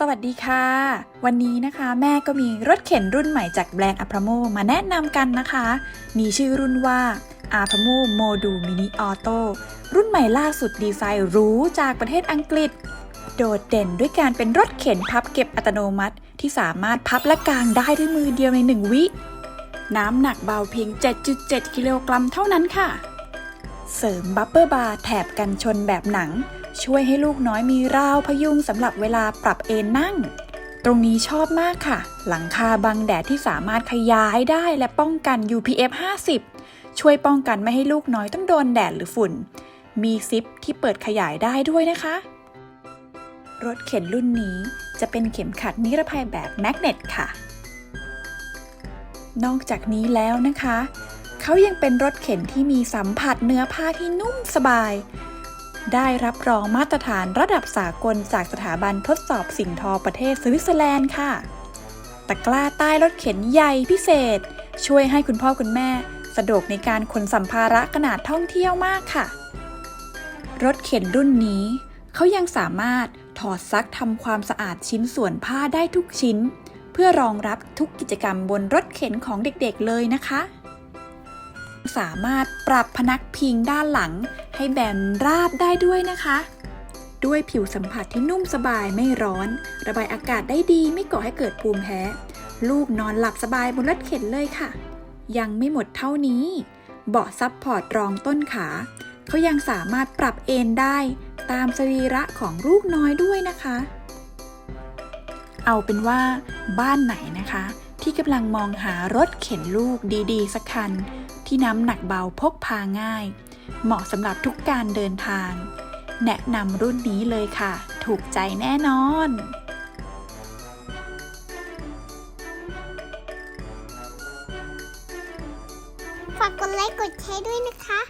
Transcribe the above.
สวัสดีค่ะ วันนี้นะคะแม่ก็มีรถเข็นรุ่นใหม่จากแบรนด์ a p r a m o มาแนะนำกันนะคะ มีชื่อรุ่นว่า a p r a m o Module Mini Auto รุ่นใหม่ล่าสุดดีไซน์หรูจากประเทศอังกฤษ โดดเด่นด้วยการเป็นรถเข็นพับเก็บอัตโนมัติ ที่สามารถพับและกางได้ด้วยมือเดียวใน1วิ น้ำหนักเบาเพียง 7.7 กิโลกรัมเท่านั้นค่ะ เสริมบัฟเฟอร์บาร์แถบกันชนแบบหนัง ช่วยให้ลูกน้อยมีราวพยุงสำหรับเวลาปรับเอนนั่ง ตรงนี้ชอบมากค่ะ หลังคาบังแดดที่สามารถขยายได้และป้องกัน UPF 50 ช่วยป้องกันไม่ให้ลูกน้อยต้องโดนแดดหรือฝุ่น มีซิปที่เปิดขยายได้ด้วยนะคะ รถเข็นรุ่นนี้จะเป็นเข็มขัดนิรภัยแบบแมกเนตค่ะ นอกจากนี้แล้วนะคะ เขายังเป็นรถเข็นที่มีสัมผัสเนื้อผ้าที่นุ่มสบาย ได้รับรองมาตรฐานระดับสากลจากสถาบันทดสอบสิ่งทอประเทศสวิตเซอร์แลนด์ค่ะ ตะกร้าใต้รถเข็นใหญ่พิเศษ ช่วยให้คุณพ่อคุณแม่ สะดวกในการขนสัมภาระขนาดท่องเที่ยวมากค่ะ รถเข็นรุ่นนี้ เขายังสามารถถอดซักทำความสะอาดชิ้นส่วนผ้าได้ทุกชิ้น เพื่อรองรับทุกกิจกรรมบนรถเข็นของเด็กๆเลยนะคะ สามารถปรับพนักพิงด้านหลัง ให้แบนราบได้ด้วยนะคะ ด้วยผิวสัมผัสที่นุ่มสบายไม่ร้อน ระบายอากาศได้ดีไม่ก่อให้เกิดภูมิแพ้ ลูกนอนหลับสบายบนรถเข็นเลยค่ะ ยังไม่หมดเท่านี้ เบาะซับพอร์ตรองต้นขาเขายังสามารถปรับเอนได้ตามสรีระของลูกน้อยด้วยนะคะ เอาเป็นว่าบ้านไหนนะคะ ที่กำลังมองหารถเข็นลูกดีๆ สักคัน ที่น้ำหนักเบาพกพาง่าย เหมาะสำหรับทุกการเดินทาง แนะนำรุ่นนี้เลยค่ะ ถูกใจแน่นอนฝากกดไลค์กดแชร์ด้วยนะคะ